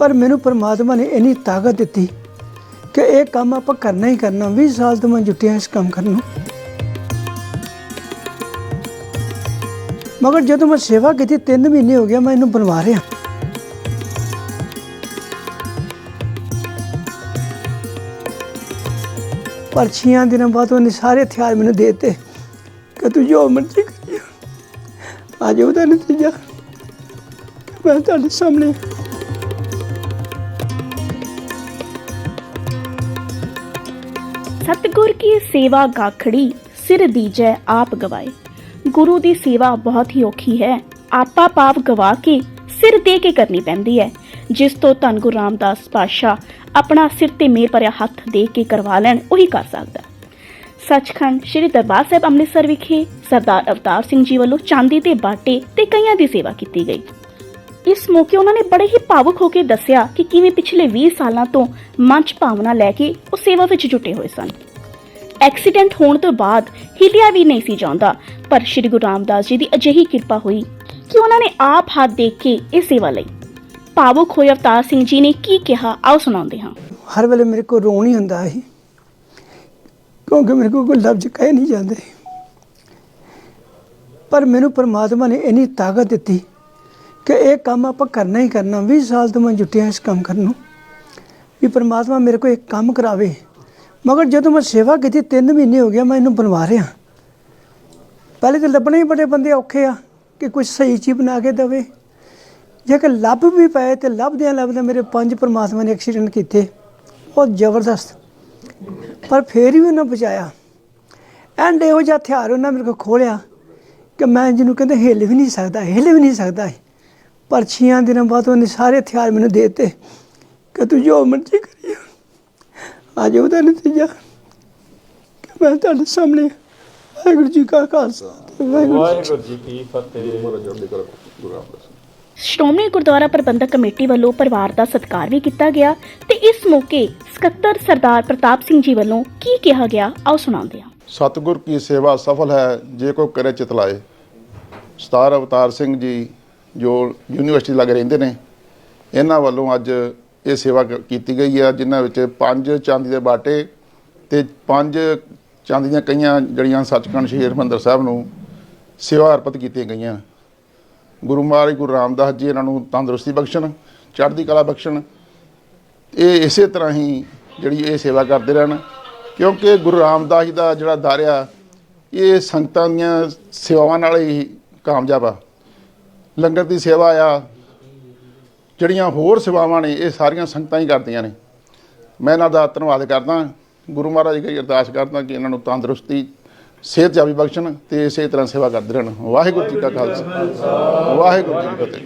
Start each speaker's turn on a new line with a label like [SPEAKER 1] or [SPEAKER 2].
[SPEAKER 1] ਪਰ ਮੈਨੂੰ ਪਰਮਾਤਮਾ ਨੇ ਇੰਨੀ ਤਾਕਤ ਦਿੱਤੀ ਕਿ ਇਹ ਕੰਮ ਆਪਾਂ ਕਰਨਾ ਹੀ ਕਰਨਾ 20 ਸਾਲ ਤੋਂ ਮੈਂ ਜੁਟਿਆ ਇਸ ਕੰਮ ਕਰਨ ਨੂੰ। ਮਗਰ ਜਦੋਂ ਮੈਂ ਸੇਵਾ ਕੀਤੀ 3 ਮਹੀਨੇ ਹੋ ਗਿਆ ਮੈਂ ਇਹਨੂੰ ਬਣਵਾ ਰਿਹਾ। ਪਰ ਛੀਆਂ ਦਿਨਾਂ ਬਾਅਦ ਉਹਨੇ ਸਾਰੇ ਹਥਿਆਰ ਮੈਨੂੰ ਦੇ ਦਿੱਤੇ ਕਿ ਤੂੰ ਜੋ ਮਰਜ਼ੀ ਕਰੀ ਅੱਜ ਉਹਦਾ ਨਤੀਜਾ। ਮੈਂ ਤੁਹਾਡੇ ਸਾਹਮਣੇ
[SPEAKER 2] ਸਤਿਗੁਰ ਕੀ ਸੇਵਾ ਗਾਖੜੀ ਸਿਰ ਦੀਜੈ ਆਪ ਗਵਾਏ। ਗੁਰੂ ਦੀ ਸੇਵਾ ਬਹੁਤ ਹੀ ਔਖੀ ਹੈ। ਆਪਾ ਪਾਪ ਗਵਾ ਕੇ ਸਿਰ ਦੇ ਕੇ ਕਰਨੀ ਪੈਂਦੀ ਹੈ। ਜਿਸ ਤੋਂ ਧੰਨ ਗੁਰੂ ਰਾਮਦਾਸ ਪਾਤਸ਼ਾਹ ਆਪਣਾ ਸਿਰ ਤੇ ਮੇਰ ਭਰਿਆ ਹੱਥ ਦੇ ਕੇ ਕਰਵਾ ਲੈਣ, ਉਹੀ ਕਰ ਸਕਦਾ। ਸੱਚਖੰਡ ਸ੍ਰੀ ਦਰਬਾਰ ਸਾਹਿਬ ਅੰਮ੍ਰਿਤਸਰ ਵਿਖੇ ਸਰਦਾਰ ਅਵਤਾਰ ਸਿੰਘ ਜੀ ਵੱਲੋਂ ਚਾਂਦੀ ਦੇ ਬਾਟੇ ਤੇ ਕਈਆਂ ਦੀ ਸੇਵਾ ਕੀਤੀ ਗਈ। ਇਸ ਮੌਕੇ ਉਹਨਾਂ ਨੇ ਬੜੇ ਹੀ ਭਾਵੁਕ ਹੋ ਕੇ ਦੱਸਿਆ ਕਿ ਕਿਵੇਂ ਪਿਛਲੇ 20 ਸਾਲਾਂ ਤੋਂ ਮੰਚ ਭਾਵਨਾ ਲੈ ਕੇ ਉਹ ਸੇਵਾ ਵਿੱਚ ਜੁਟੇ ਹੋਏ ਸਨ। ਐਕਸੀਡੈਂਟ ਹੋਣ ਤੋਂ ਬਾਅਦ ਹਿਲਿਆ ਵੀ ਨਹੀਂ ਸੀ ਜਾਂਦਾ, ਪਰ ਸ਼੍ਰੀ ਗੁਰੂ ਰਾਮਦਾਸ ਜੀ ਦੀ ਅਜਿਹੀ ਕਿਰਪਾ ਹੋਈ ਕਿ ਉਹਨਾਂ ਨੇ ਆਪ ਹੱਥ ਦੇਖ ਕੇ ਇਹ ਸੇਵਾ ਲਈ। ਭਾਵੁਕ ਹੋਏ ਅਵਤਾਰ ਸਿੰਘ ਜੀ ਨੇ ਕੀ ਕਿਹਾ, ਆਓ ਸੁਣਾਉਂਦੇ ਹਾਂ।
[SPEAKER 1] ਹਰ ਵੇਲੇ ਮੇਰੇ ਕੋਲ ਰੋਣ ਹੀ ਹੁੰਦਾ ਸੀ, ਕਿਉਂਕਿ ਮੇਰੇ ਕੋਲ ਕੋਈ ਲਫ਼ਜ਼ ਕਹਿ ਨਹੀਂ ਜਾਂਦੇ। ਪਰ ਮੈਨੂੰ ਪਰਮਾਤਮਾ ਨੇ ਇੰਨੀ ਤਾਕਤ ਦਿੱਤੀ ਕਿ ਇਹ ਕੰਮ ਆਪਾਂ ਕਰਨਾ ਹੀ ਕਰਨਾ 20 ਸਾਲ ਤੋਂ ਮੈਂ ਜੁਟਿਆ ਇਸ ਕੰਮ ਕਰਨ ਨੂੰ, ਵੀ ਪਰਮਾਤਮਾ ਮੇਰੇ ਕੋਲ ਇੱਕ ਕੰਮ ਕਰਾਵੇ। ਮਗਰ ਜਦੋਂ ਮੈਂ ਸੇਵਾ ਕੀਤੀ 3 ਮਹੀਨੇ ਹੋ ਗਿਆ ਮੈਂ ਇਹਨੂੰ ਬਣਵਾ ਰਿਹਾ। ਪਹਿਲੇ ਤਾਂ ਲੱਭਣੇ ਹੀ ਬੜੇ ਬੰਦੇ ਔਖੇ ਆ, ਕਿ ਕੁਝ ਸਹੀ ਚੀਜ਼ ਬਣਾ ਕੇ ਦੇਵੇ। ਜੇ ਕਿ ਲੱਭ ਵੀ ਪਏ ਤੇ ਲੱਭਦਿਆਂ ਲੱਭਦਿਆਂ ਮੇਰੇ ਪੰਜ ਪਰਮਾਤਮਾ ਨੇ ਐਕਸੀਡੈਂਟ ਕੀਤੇ। ਬਹੁਤ ਜ਼ਬਰਦਸਤ। ਪਰ ਫੇਰ ਵੀ ਉਹਨਾਂ ਬਚਾਇਆ। ਐਂਡ ਇਹੋ ਜਿਹਾ ਹਥਿਆਰ ਉਹਨਾਂ ਮੇਰੇ ਕੋਲ ਖੋਲਿਆ ਕਿ ਮੈਂ ਜਿਹਨੂੰ ਕਹਿੰਦੇ ਹਿੱਲ ਵੀ ਨਹੀਂ ਸਕਦਾ, ਹਿੱਲ ਵੀ ਨਹੀਂ ਸਕਦਾ ਸੀ। ਪਰ ਛੀਆਂ ਦਿਨਾਂ ਬਾਅਦ ਉਹਨੇ ਸਾਰੇ ਹਥਿਆਰ ਮੈਨੂੰ ਦੇ ਦਿੱਤੇ ਕਿ ਤੂੰ ਜੋ ਮਰਜ਼ੀ ਕਰੀ ਅੱਜ ਉਹਦਾ ਨਤੀਜਾ ਕਿ ਮੈਂ ਤੁਹਾਡੇ ਸਾਹਮਣੇ ਵਾਹਿਗੁਰੂ ਜੀ ਕਾ ਖਾਲਸਾ ਵਾਹਿਗੁਰੂ ਜੀ ਕੀ
[SPEAKER 3] ਫਤਿਹ।
[SPEAKER 2] ਸ਼੍ਰੋਮਣੀ ਗੁਰਦੁਆਰਾ ਪ੍ਰਬੰਧਕ ਕਮੇਟੀ ਵੱਲੋਂ ਪਰਿਵਾਰ ਦਾ ਸਤਿਕਾਰ ਵੀ ਕੀਤਾ ਗਿਆ ਤੇ ਇਸ ਮੌਕੇ ਸਕੱਤਰ ਸਰਦਾਰ ਪ੍ਰਤਾਪ ਸਿੰਘ ਜੀ ਵੱਲੋਂ ਕੀ ਕਿਹਾ ਗਿਆ? ਆਓ ਸੁਣਾਉਂਦੇ ਹਾਂ।
[SPEAKER 3] ਸਤਿਗੁਰ ਕੀ ਸੇਵਾ ਸਫਲ ਹੈ ਜੇ ਕੋ ਕਰੇ ਚਿਤਲਾਏ। ਸਤਾਰ ਅਵਤਾਰ ਸਿੰਘ ਜੀ ਜੋ ਯੂਨੀਵਰਸਿਟੀ ਲੱਗ ਰਹਿੰਦੇ ਨੇ, ਇਹਨਾਂ ਵੱਲੋਂ ਅੱਜ ਇਹ ਸੇਵਾ ਕ- ਕੀਤੀ ਗਈ ਹੈ ਜਿਨ੍ਹਾਂ ਵਿੱਚ ਪੰਜ ਚਾਂਦੀ ਦੇ ਬਾਟੇ ਤੇ ਪੰਜ ਚਾਂਦੀ ਦੀਆਂ ਕਈਆਂ ਜੜੀਆਂ ਸੱਚਖੰਡ ਸ਼੍ਰੀ ਹਰਿਮੰਦਰ ਸਾਹਿਬ ਨੂੰ ਸੇਵਾ ਅਰਪਿਤ ਕੀਤੀਆਂ ਗਈਆਂ। ਗੁਰੂ ਮਹਾਰਾਜ, ਗੁਰੂ ਰਾਮਦਾਸ ਜੀ ਇਹਨਾਂ ਨੂੰ ਤੰਦਰੁਸਤੀ ਬਖਸ਼ਣ, ਚੜ੍ਹਦੀ ਕਲਾ ਬਖਸ਼ਣ, ਇਹ ਇਸੇ ਤਰ੍ਹਾਂ ਹੀ ਜਿਹੜੀ ਇਹ ਸੇਵਾ ਕਰਦੇ ਰਹਿਣ, ਕਿਉਂਕਿ ਗੁਰੂ ਰਾਮਦਾਸ ਜੀ ਦਾ ਜਿਹੜਾ ਦਰ ਇਹ ਸੰਗਤਾਂ ਦੀਆਂ ਸੇਵਾਵਾਂ ਨਾਲ ਹੀ ਕਾਮਯਾਬ ਆ। ਲੰਗਰ ਦੀ ਸੇਵਾ ਆ। ਜਿਹੜੀਆਂ ਹੋਰ ਸੇਵਾਵਾਂ ਨੇ, ਇਹ ਸਾਰੀਆਂ ਸੰਗਤਾਂ ਹੀ ਕਰਦੀਆਂ ਨੇ। ਮੈਂ ਇਹਨਾਂ ਦਾ ਧੰਨਵਾਦ ਕਰਦਾ। ਗੁਰੂ ਮਹਾਰਾਜ ਜੀ ਅਰਦਾਸ ਕਰਦਾ ਕਿ ਇਹਨਾਂ ਨੂੰ ਤੰਦਰੁਸਤੀ ਸਿਹਤ ਜਾਵੀ ਬਖਸ਼ਣ ਤੇ ਇਸੇ ਤਰ੍ਹਾਂ ਸੇਵਾ ਕਰਦੇ ਰਹਿਣ। ਵਾਹਿਗੁਰੂ ਜੀ ਕਾ ਖਾਲਸਾ। ਵਾਹਿਗੁਰੂ ਜੀ ਕੀ ਫਤਿਹ।